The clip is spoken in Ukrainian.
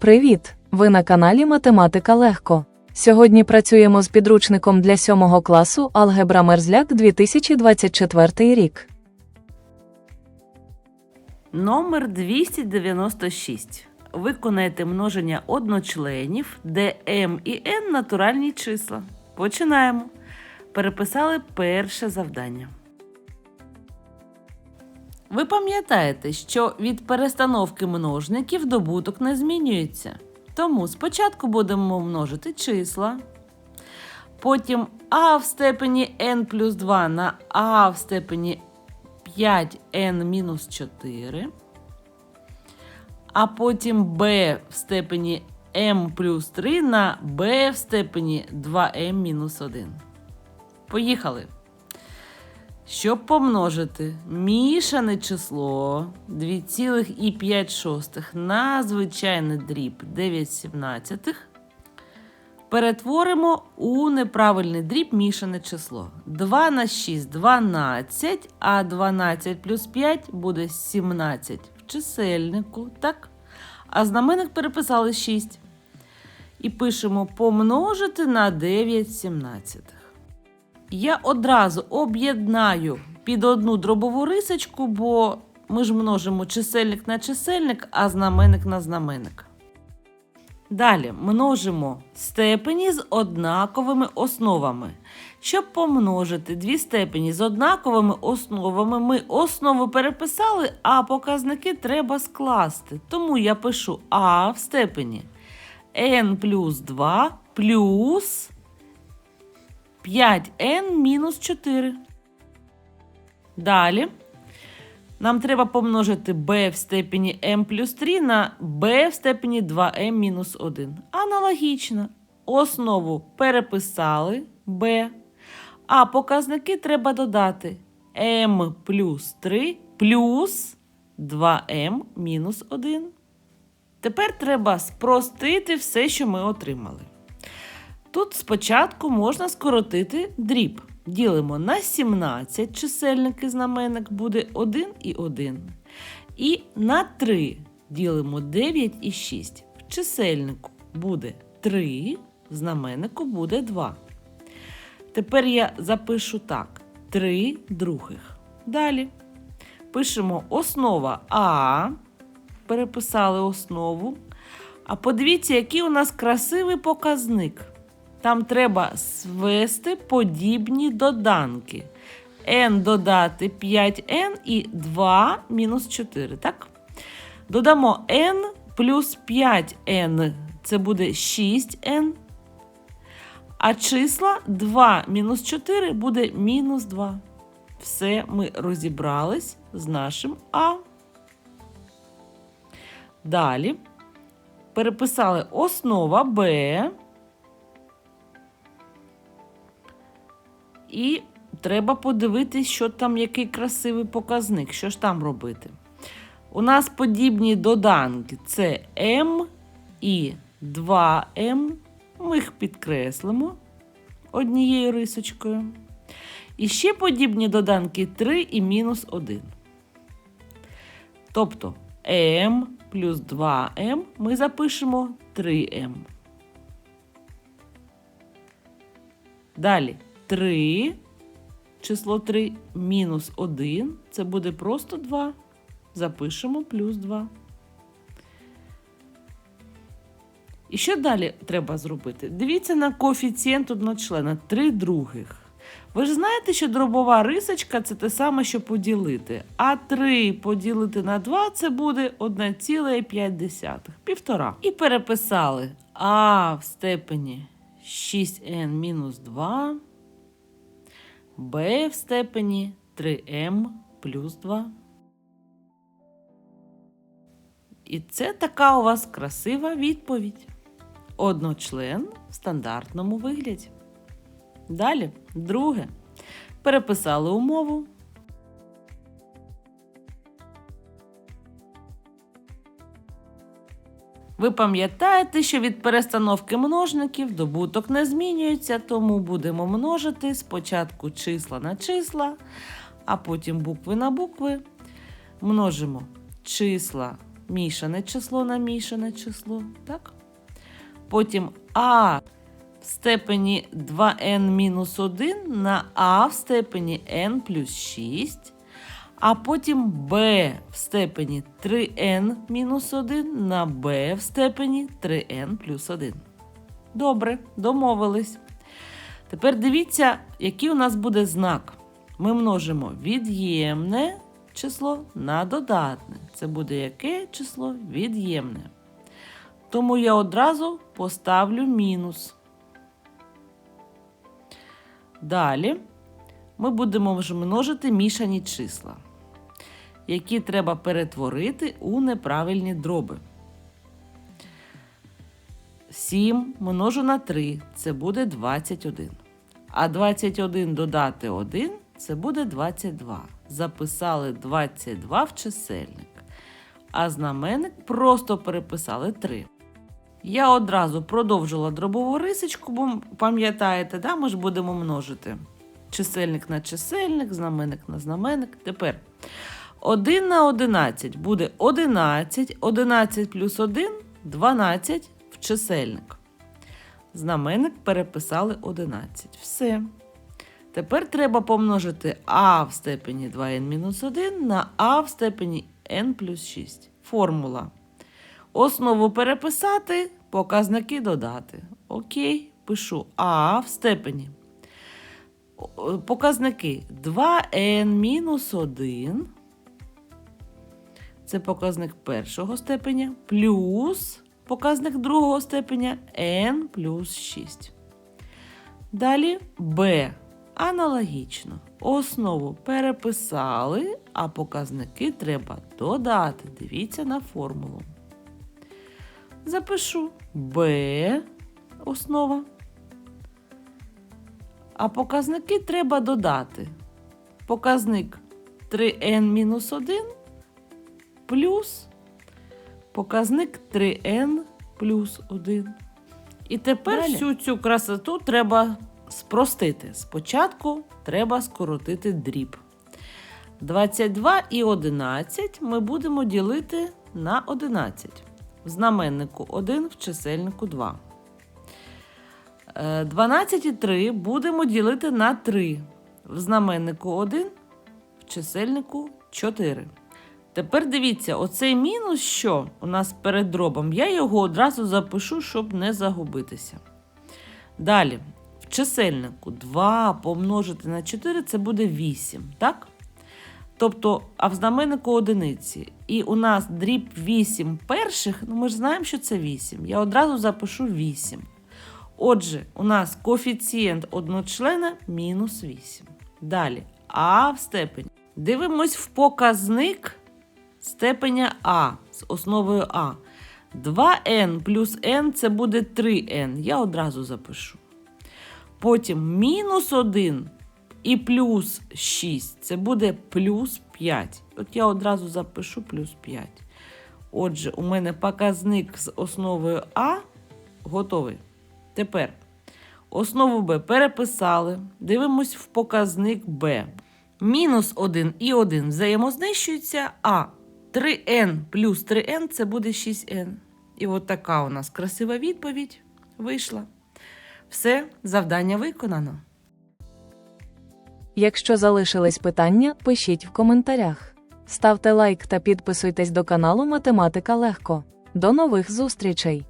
Привіт! Ви на каналі Математика Легко. Сьогодні працюємо з підручником для 7 класу Алгебра Мерзляк 2024 рік. Номер 296. Виконайте множення одночленів, де m і n натуральні числа. Починаємо. Переписали перше завдання. Ви пам'ятаєте, що від перестановки множників добуток не змінюється. Тому спочатку будемо множити числа. Потім а в степені n плюс 2 на а в степені 5n мінус 4. А потім b в степені m плюс 3 на b в степені 2m мінус 1. Поїхали. Щоб помножити мішане число 2,5 на звичайний дріб 9 сімнадцятих, перетворимо у неправильний дріб мішане число. 2 на 6 12, а 12 плюс 5 буде 17 в чисельнику, так? А знаменник переписали 6. І пишемо помножити на 9 сімнадцятих. Я одразу об'єднаю під одну дробову рисочку, бо ми ж множимо чисельник на чисельник, а знаменник на знаменник. Далі множимо степені з однаковими основами. Щоб помножити дві степені з однаковими основами, ми основу переписали, а показники треба скласти. Тому я пишу а в степені n плюс 2 плюс 5n мінус 4. Далі нам треба помножити b в степені m плюс 3 на b в степені 2m мінус 1. Аналогічно. Основу переписали b, а показники треба додати m плюс 3 плюс 2m мінус 1. Тепер треба спростити все, що ми отримали. Тут спочатку можна скоротити дріб. Ділимо на 17 чисельник і знаменник буде 1 і 1. І на 3 ділимо 9 і 6. В чисельнику буде 3, в знаменнику буде 2. Тепер я запишу так: 3 других. Далі пишемо основа А. Переписали основу. А подивіться, який у нас красивий показник. Там треба звести подібні доданки. n додати 5n і 2 мінус 4. Так? Додамо n плюс 5n. Це буде 6n. А числа 2 мінус 4 буде мінус 2. Все, ми розібрались з нашим А. Далі переписали основа Б. І треба подивитись, що там який красивий показник, що ж там робити. У нас подібні доданки це М і 2М. Ми їх підкреслимо однією рисочкою. І ще подібні доданки 3 і мінус 1. Тобто М плюс 2М ми запишемо 3М. Далі 3, число 3 мінус 1, це буде просто 2. Запишемо плюс 2. І що далі треба зробити? Дивіться на коефіцієнт одночлена 3 других. Ви ж знаєте, що дробова рисочка це те саме, що поділити. А 3 поділити на 2 це буде 1,5. Півтора. І переписали А в степені 6n мінус 2 b в степені 3m плюс 2. І це така у вас красива відповідь. Одночлен в стандартному вигляді. Далі, друге. Переписали умову. Ви пам'ятаєте, що від перестановки множників добуток не змінюється, тому будемо множити спочатку числа на числа, а потім букви на букви. Множимо числа мішане число на мішане число, так? Потім а в степені 2n-1 на а в степені n плюс 6, а потім b в степені 3n-1 на b в степені 3n плюс 1. Добре, домовились. Тепер дивіться, який у нас буде знак. Ми множимо від'ємне число на додатне. Це буде яке число? Від'ємне. Тому я одразу поставлю мінус. Далі ми будемо вже множити мішані числа, які треба перетворити у неправильні дроби. 7 множу на 3 це буде 21. А 21 додати 1 це буде 22. Записали 22 в чисельник. А знаменник просто переписали 3. Я одразу продовжила дробову рисочку, бо пам'ятаєте, да, ми ж будемо множити. Чисельник на чисельник, знаменник на знаменник. Тепер 1 на 11 буде 11, 11 плюс 1 12 в чисельник. Знаменник переписали 11. Все. Тепер треба помножити а в степені 2n-1 на а в степені n плюс 6. Формула. Основу переписати, показники додати. Окей, пишу а в степені. Показники 2n-1. Це показник першого степеня, плюс показник другого степеня n плюс 6. Далі b. Аналогічно. Основу переписали, а показники треба додати. Дивіться на формулу. Запишу b основа. А показники треба додати. Показник 3n-1 плюс показник 3n плюс 1. І тепер Далі. всю цю красоту треба спростити. Спочатку треба скоротити дріб. 22 і 11 ми будемо ділити на 11. В знаменнику 1, в чисельнику 2. Е, 12 і 3 будемо ділити на 3. В знаменнику 1, в чисельнику 4. Тепер дивіться, оцей мінус, що у нас перед дробом, я його одразу запишу, щоб не загубитися. Далі, в чисельнику 2 помножити на 4 це буде 8, так? Тобто, а в знаменнику одиниці. І у нас дріб 8 перших, ну ми ж знаємо, що це 8. Я одразу запишу 8. Отже, у нас коефіцієнт одночлена мінус 8. Далі, а в степені. Дивимось в показник степеня А з основою А. 2n плюс n це буде 3n. Я одразу запишу. Потім мінус 1 і плюс 6 це буде плюс 5. От я одразу запишу плюс 5. Отже, у мене показник з основою А готовий. Тепер основу Б переписали. Дивимось в показник Б. Мінус 1 і 1 взаємознищуються, а 3n плюс 3n це буде 6n. І от така у нас красива відповідь вийшла. Все, завдання виконано. Якщо залишились питання, пишіть в коментарях. Ставте лайк та підписуйтесь до каналу Математика Легко. До нових зустрічей!